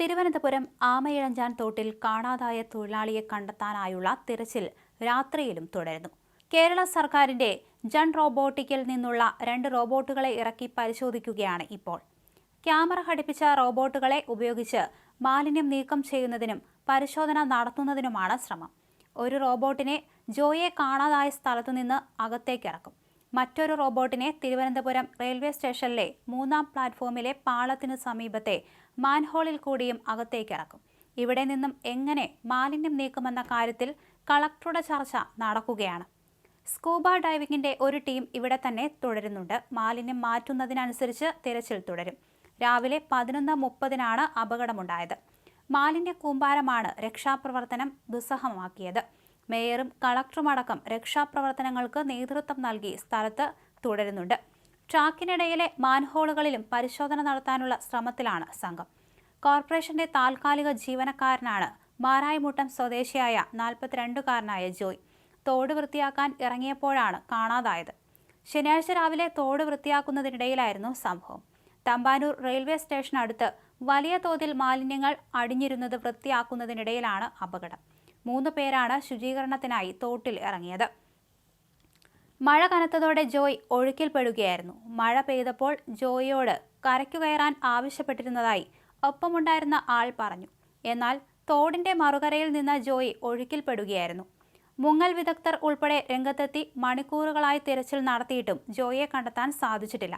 തിരുവനന്തപുരം ആമയിഴഞ്ചാൻ തോട്ടിൽ കാണാതായ തൊഴിലാളിയെ കണ്ടെത്താനായുള്ള തിരച്ചിൽ രാത്രിയിലും തുടരുന്നു. കേരള സർക്കാരിന്റെ ജൺ റോബോട്ടിക്കിൽ നിന്നുള്ള രണ്ട് റോബോട്ടുകളെ ഇറക്കി പരിശോധിക്കുകയാണ് ഇപ്പോൾ. ക്യാമറ ഘടിപ്പിച്ച റോബോട്ടുകളെ ഉപയോഗിച്ച് മാലിന്യം നീക്കം ചെയ്യുന്നതിനും പരിശോധന നടത്തുന്നതിനുമാണ് ശ്രമം. ഒരു റോബോട്ടിനെ ജോയെ കാണാതായ സ്ഥലത്തു നിന്ന് അകത്തേക്ക് ഇറക്കും. മറ്റൊരു റോബോട്ടിനെ തിരുവനന്തപുരം റെയിൽവേ സ്റ്റേഷനിലെ മൂന്നാം പ്ലാറ്റ്ഫോമിലെ പാളത്തിനു സമീപത്തെ മാൻഹോളിൽ കൂടിയും അകത്തേക്ക് ഇറക്കും. ഇവിടെ നിന്നും എങ്ങനെ മാലിന്യം നീക്കുമെന്ന കാര്യത്തിൽ കളക്ടറുടെ ചർച്ച നടക്കുകയാണ്. സ്കൂബ ഡൈവിംഗിന്റെ ഒരു ടീം ഇവിടെ തന്നെ തുടരുന്നുണ്ട്. മാലിന്യം മാറ്റുന്നതിനനുസരിച്ച് തിരച്ചിൽ തുടരും. രാവിലെ പതിനൊന്ന് മുപ്പതിനാണ് അപകടമുണ്ടായത്. മാലിന്യ കൂമ്പാരമാണ് രക്ഷാപ്രവർത്തനം ദുസ്സഹമാക്കിയത്. മേയറും കളക്ടറുമടക്കം രക്ഷാപ്രവർത്തനങ്ങൾക്ക് നേതൃത്വം നൽകി സ്ഥലത്ത് തുടരുന്നുണ്ട്. ട്രാക്കിനിടയിലെ മാൻഹോളുകളിലും പരിശോധന നടത്താനുള്ള ശ്രമത്തിലാണ് സംഘം. കോർപ്പറേഷന്റെ താൽക്കാലിക ജീവനക്കാരനാണ് മാരായമുട്ടം സ്വദേശിയായ നാൽപ്പത്തിരണ്ടുകാരനായ ജോയ്. തോട് വൃത്തിയാക്കാൻ ഇറങ്ങിയപ്പോഴാണ് കാണാതായത്. ശനിയാഴ്ച രാവിലെ തോട് വൃത്തിയാക്കുന്നതിനിടയിലായിരുന്നു സംഭവം. തമ്പാനൂർ റെയിൽവേ സ്റ്റേഷനടുത്ത് വലിയ തോതിൽ മാലിന്യങ്ങൾ അടിഞ്ഞിരുന്നത് വൃത്തിയാക്കുന്നതിനിടയിലാണ് അപകടം. മൂന്ന് പേരാണ് ശുചീകരണത്തിനായി തോട്ടിൽ ഇറങ്ങിയത്. മഴ കനത്തതോടെ ജോയ് ഒഴുക്കിൽപ്പെടുകയായിരുന്നു. മഴ പെയ്തപ്പോൾ ജോയിയോട് കരയ്ക്കു കയറാൻ ആവശ്യപ്പെട്ടിരുന്നതായി ഒപ്പമുണ്ടായിരുന്ന ആൾ പറഞ്ഞു. എന്നാൽ തോടിന്റെ മറുകരയിൽ നിന്ന് ജോയി ഒഴുക്കിൽപ്പെടുകയായിരുന്നു. മുങ്ങൽ വിദഗ്ധർ ഉൾപ്പെടെ രംഗത്തെത്തി മണിക്കൂറുകളായി തിരച്ചിൽ നടത്തിയിട്ടും ജോയിയെ കണ്ടെത്താൻ സാധിച്ചിട്ടില്ല.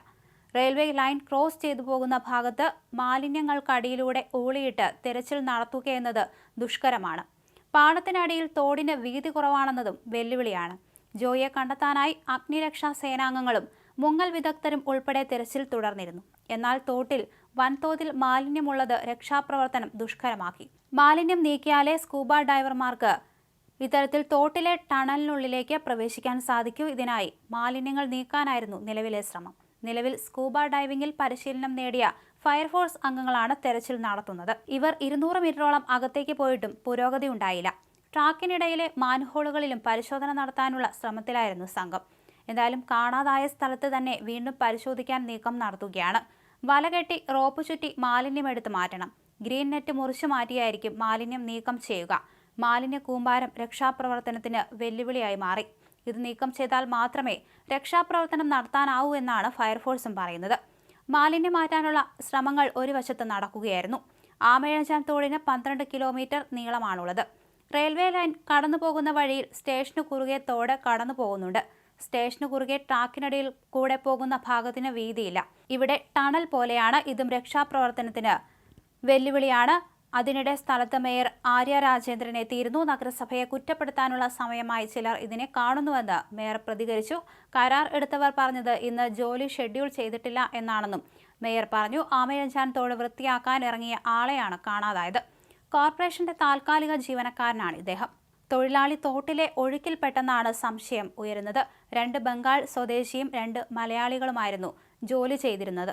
റെയിൽവേ ലൈൻ ക്രോസ് ചെയ്തു പോകുന്ന ഭാഗത്ത് മാലിന്യങ്ങൾക്കടിയിലൂടെ ഊളിയിട്ട് തിരച്ചിൽ നടത്തുകയെന്നത് ദുഷ്കരമാണ്. പാടത്തിനടിയിൽ തോടിന് വീതി കുറവാണെന്നതും വെല്ലുവിളിയാണ്. ജോയിയെ കണ്ടെത്താനായി അഗ്നിരക്ഷാ സേനാംഗങ്ങളും മുങ്ങൽ വിദഗ്ധരും ഉൾപ്പെടെ തിരച്ചിൽ തുടർന്നിരുന്നു. എന്നാൽ തോട്ടിൽ വൻതോതിൽ മാലിന്യമുള്ളത് രക്ഷാപ്രവർത്തനം ദുഷ്കരമാക്കി. മാലിന്യം നീക്കിയാലേ സ്കൂബ ഡൈവർമാർക്ക് ഇത്തരത്തിൽ തോട്ടിലെ ടണലിനുള്ളിലേക്ക് പ്രവേശിക്കാൻ സാധിക്കൂ. ഇതിനായി മാലിന്യങ്ങൾ നീക്കാനായിരുന്നു നിലവിലെ ശ്രമം. നിലവിൽ സ്കൂബ ഡൈവിംഗിൽ പരിശീലനം നേടിയ ഫയർഫോഴ്സ് അംഗങ്ങളാണ് തെരച്ചിൽ നടത്തുന്നത്. ഇവർ ഇരുന്നൂറ് മീറ്ററോളം അകത്തേക്ക് പോയിട്ടും പുരോഗതി ഉണ്ടായില്ല. ട്രാക്കിനിടയിലെ മാൻഹോളുകളിലും പരിശോധന നടത്താനുള്ള ശ്രമത്തിലായിരുന്നു സംഘം. എന്തായാലും കാണാതായ സ്ഥലത്ത് തന്നെ വീണ്ടും പരിശോധിക്കാൻ നീക്കം നടത്തുകയാണ്. വലകെട്ടി റോപ്പ് ചുറ്റി മാലിന്യം എടുത്ത് മാറ്റണം. ഗ്രീൻ നെറ്റ് മുറിച്ചു മാറ്റിയായിരിക്കും മാലിന്യം നീക്കം ചെയ്യുക. മാലിന്യ കൂമ്പാരം രക്ഷാപ്രവർത്തനത്തിന് വെല്ലുവിളിയായി മാറി. ഇത് നീക്കം ചെയ്താൽ മാത്രമേ രക്ഷാപ്രവർത്തനം നടത്താനാവൂ എന്നാണ് ഫയർഫോഴ്സും പറയുന്നത്. മാലിന്യം മാറ്റാനുള്ള ശ്രമങ്ങൾ ഒരു വശത്ത് നടക്കുകയായിരുന്നു. ആമേഴഞ്ചാൻ തോടിന് പന്ത്രണ്ട് കിലോമീറ്റർ നീളമാണുള്ളത്. റെയിൽവേ ലൈൻ കടന്നു പോകുന്ന വഴിയിൽ സ്റ്റേഷന് കുറുകെ തോട് കടന്നു പോകുന്നുണ്ട്. സ്റ്റേഷന് കുറുകെ ട്രാക്കിനിടയിൽ കൂടെ പോകുന്ന ഭാഗത്തിന് വീതിയില്ല. ഇവിടെ ടണൽ പോലെയാണ് ഇതും രക്ഷാപ്രവർത്തനത്തിന് വെല്ലുവിളിയാണ് അതിനിടെ സ്ഥലത്ത് മേയർ ആര്യ രാജേന്ദ്രൻ എത്തിയിരുന്നു. നഗരസഭയെ കുറ്റപ്പെടുത്താനുള്ള സമയമായി ചിലർ ഇതിനെ കാണുന്നുവെന്ന് മേയർ പ്രതികരിച്ചു. കരാർ എടുത്തവർ പറഞ്ഞത് ഇന്ന് ജോലി ഷെഡ്യൂൾ ചെയ്തിട്ടില്ല എന്നാണെന്നും മേയർ പറഞ്ഞു. ആമയഞ്ചാൻ തോട് വൃത്തിയാക്കാൻ ഇറങ്ങിയ ആളെയാണ് കാണാതായത്. കോർപ്പറേഷന്റെ താൽക്കാലിക ജീവനക്കാരനാണ് ഇദ്ദേഹം. തൊഴിലാളി തോട്ടിലെ ഒഴുക്കിൽപ്പെട്ടെന്നാണ് സംശയം ഉയരുന്നത്. രണ്ട് ബംഗാൾ സ്വദേശിയും രണ്ട് മലയാളികളുമായിരുന്നു ജോലി ചെയ്തിരുന്നത്.